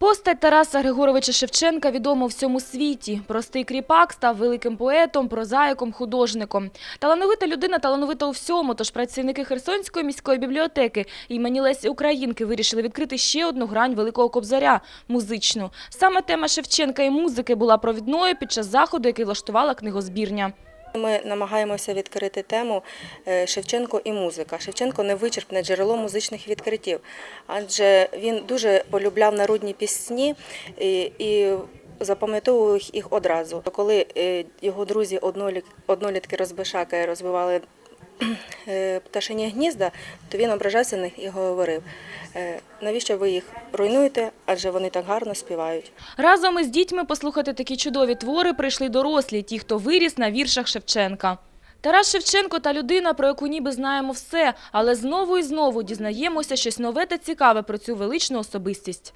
Постать Тараса Григоровича Шевченка відома всьому світі. Простий кріпак став великим поетом, прозаїком, художником. Талановита людина талановита у всьому, тож працівники Херсонської міської бібліотеки імені Лесі Українки вирішили відкрити ще одну грань Великого Кобзаря – музичну. Саме тема Шевченка і музики була провідною під час заходу, який влаштувала книгозбірня. Ми намагаємося відкрити тему е, Шевченко і музика. Шевченко не вичерпне джерело музичних відкриттів, адже він дуже полюбляв народні пісні і, запам'ятовував їх одразу. Коли е, його друзі однолітки розбишаки розбивали пташині гнізда, то він ображався на них і говорив, е, навіщо ви їх руйнуєте, адже вони так гарно співають. Разом із дітьми послухати такі чудові твори прийшли дорослі, ті, хто виріс на віршах Шевченка. Тарас Шевченко та людина, про яку ніби знаємо все, але знову і знову дізнаємося щось нове та цікаве про цю величну особистість.